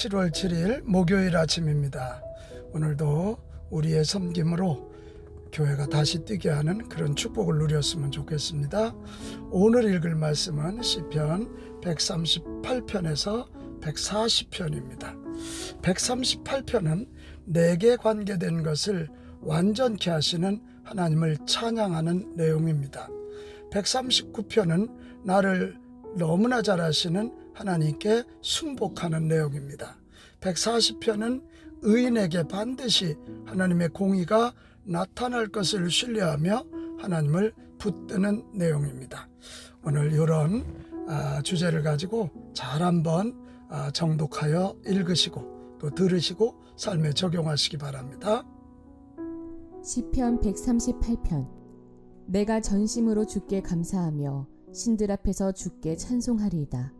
7월 7일 목요일 아침입니다. 오늘도 우리의 섬김으로 교회가 다시 뛰게 하는 그런 축복을 누렸으면 좋겠습니다. 오늘 읽을 말씀은 시편 138편에서 140편입니다. 138편은 내게 관계된 것을 완전케 하시는 하나님을 찬양하는 내용입니다. 139편은 나를 너무나 잘 아시는 하나님께 순복하는 내용입니다. 140편은 의인에게 반드시 하나님의 공의가 나타날 것을 신뢰하며 하나님을 붙드는 내용입니다. 오늘 이런 아, 주제를 가지고 잘 한번 아, 정독하여 읽으시고 또 들으시고 삶에 적용하시기 바랍니다. 시편 138편 내가 전심으로 주께 감사하며 신들 앞에서 주께 찬송하리이다.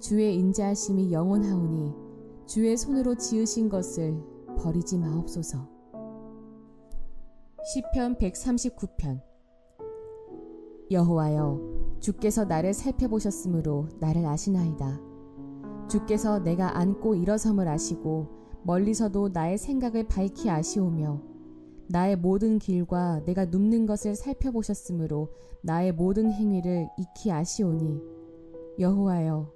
주의 인자하심이 영원하오니 주의 손으로 지으신 것을 버리지 마옵소서. 시편 139편 여호와여 주께서 나를 살펴보셨으므로 나를 아시나이다. 주께서 내가 앉고 일어섬을 아시고 멀리서도 나의 생각을 밝히 아시오며 나의 모든 길과 내가 눕는 것을 살펴보셨으므로 나의 모든 행위를 익히 아시오니 여호와여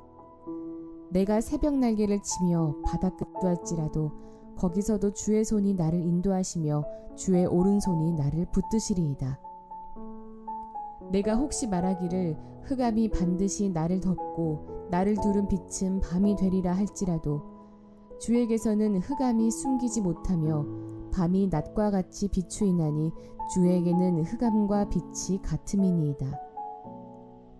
내가 새벽 날개를 치며 바다 끝도 할지라도 거기서도 주의 손이 나를 인도하시며 주의 오른손이 나를 붙드시리이다. 내가 혹시 말하기를 흑암이 반드시 나를 덮고 나를 두른 빛은 밤이 되리라 할지라도 주에게서는 흑암이 숨기지 못하며 밤이 낮과 같이 비추이나니 주에게는 흑암과 빛이 같음이니이다.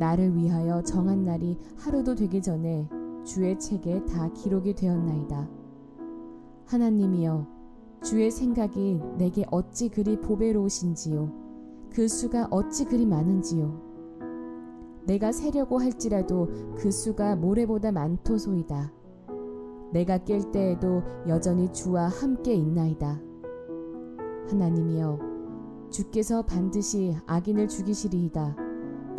나를 위하여 정한 날이 하루도 되기 전에 주의 책에 다 기록이 되었나이다. 하나님이여 주의 생각이 내게 어찌 그리 보배로우신지요. 그 수가 어찌 그리 많은지요. 내가 세려고 할지라도 그 수가 모래보다 많도소이다. 내가 깰 때에도 여전히 주와 함께 있나이다. 하나님이여 주께서 반드시 악인을 죽이시리이다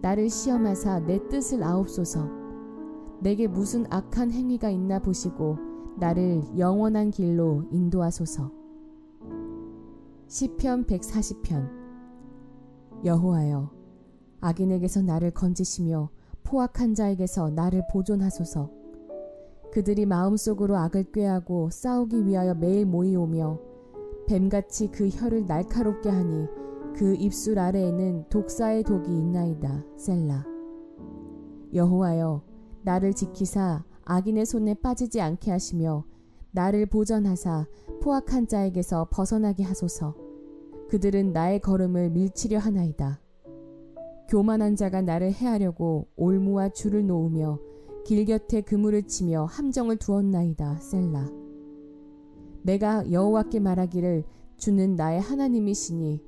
나를 시험하사 내 뜻을 아옵소서. 내게 무슨 악한 행위가 있나 보시고 나를 영원한 길로 인도하소서. 시편 140편 여호와여 악인에게서 나를 건지시며 포악한 자에게서 나를 보존하소서 그들이 마음속으로 악을 꾀하고 싸우기 위하여 매일 모이오며 뱀같이 그 혀를 날카롭게 하니 그 입술 아래에는 독사의 독이 있나이다 셀라 여호와여 나를 지키사 악인의 손에 빠지지 않게 하시며 나를 보전하사 포악한 자에게서 벗어나게 하소서. 그들은 나의 걸음을 밀치려 하나이다. 교만한 자가 나를 해하려고 올무와 줄을 놓으며 길 곁에 그물을 치며 함정을 두었나이다. 셀라. 내가 여호와께 말하기를 주는 나의 하나님이시니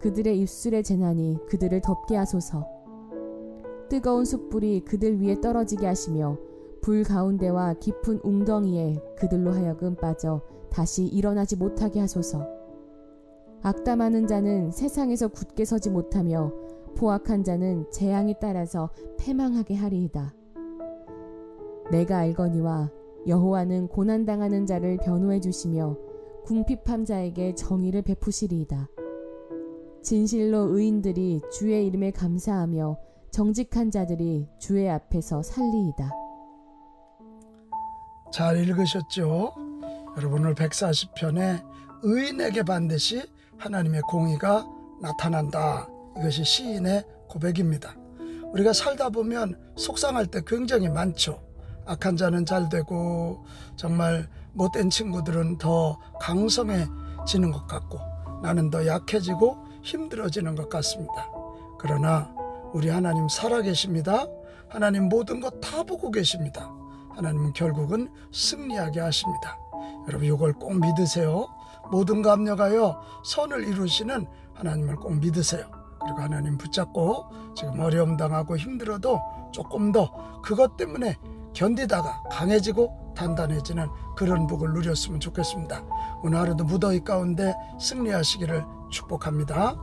그들의 입술의 재난이 그들을 덮게 하소서. 뜨거운 숯불이 그들 위에 떨어지게 하시며 불 가운데와 깊은 웅덩이에 그들로 하여금 빠져 다시 일어나지 못하게 하소서. 악담하는 자는 세상에서 굳게 서지 못하며 포악한 자는 재앙에 따라서 패망하게 하리이다. 내가 알거니와 여호와는 고난 당하는 자를 변호해 주시며 궁핍한 자에게 정의를 베푸시리이다. 진실로 의인들이 주의 이름에 감사하며 정직한 자들이 주의 앞에서 살리이다. 잘 읽으셨죠? 여러분 오늘 140편에 의인에게 반드시 하나님의 공의가 나타난다. 이것이 시인의 고백입니다. 우리가 살다 보면 속상할 때 굉장히 많죠. 악한 자는 잘 되고 정말 못된 친구들은 더 강성해지는 것 같고 나는 더 약해지고 힘들어지는 것 같습니다. 그러나 우리 하나님 살아계십니다. 하나님 모든 것 다 보고 계십니다. 하나님은 결국은 승리하게 하십니다. 여러분 이걸 꼭 믿으세요. 모든 감녀가요 선을 이루시는 하나님을 꼭 믿으세요. 그리고 하나님 붙잡고 지금 어려움 당하고 힘들어도 조금 더 그것 때문에 견디다가 강해지고 단단해지는 그런 복을 누렸으면 좋겠습니다. 오늘 하루도 무더위 가운데 승리하시기를 축복합니다.